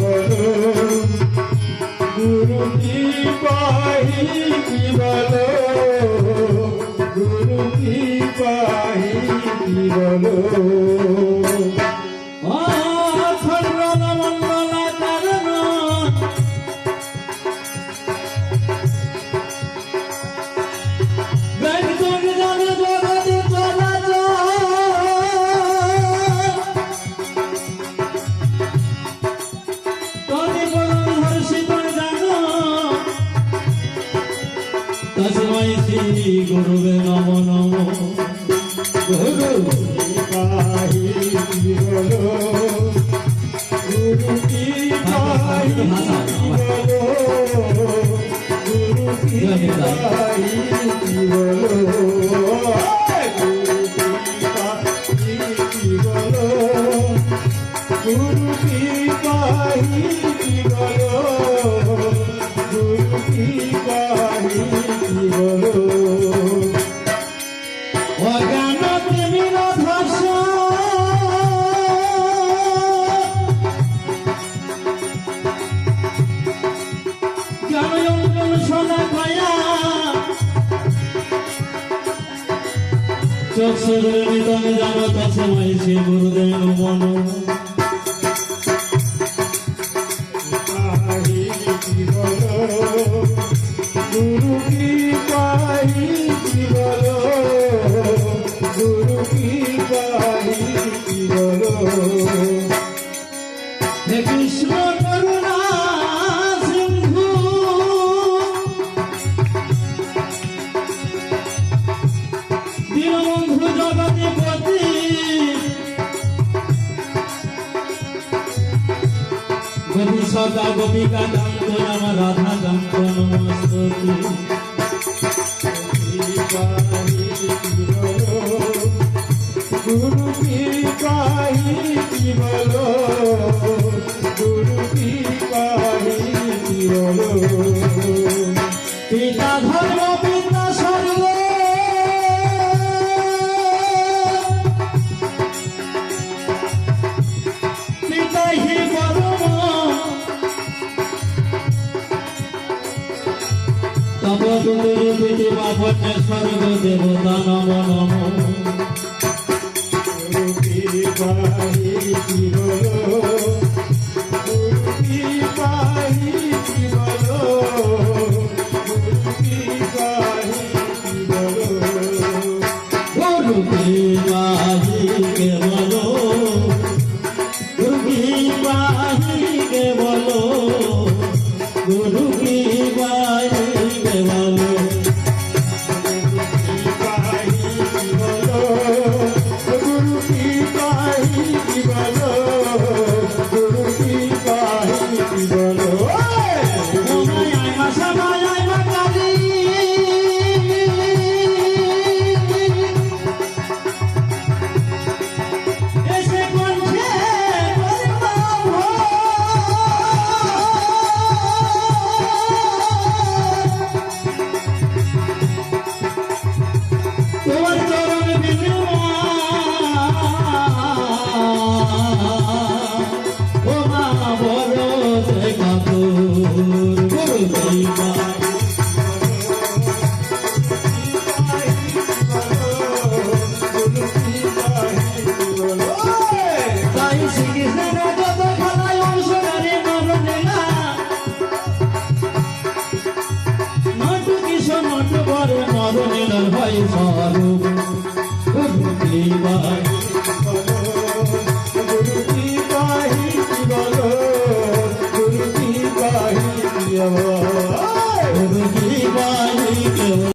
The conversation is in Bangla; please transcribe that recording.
বলো গুরু কি কি গুরুবে নম নম। গুরু গুরু গুরু গুরু কি পাহি কি চক্ষুরে নিতম জানো তসময় সে গুরুদেব মন। দীনবন্ধু সদা গোপিকা দান্ত নাম রাধা দান্ত নমস্তি গুরু কি পাহি বলো? গুরু কি পাহি বলো? পিতা ধর্ম তব তুলির পিতি বাপনে স্বর্গ দেবতা নম নম বলো কি পাহি বলো বড় ভাই দৈবা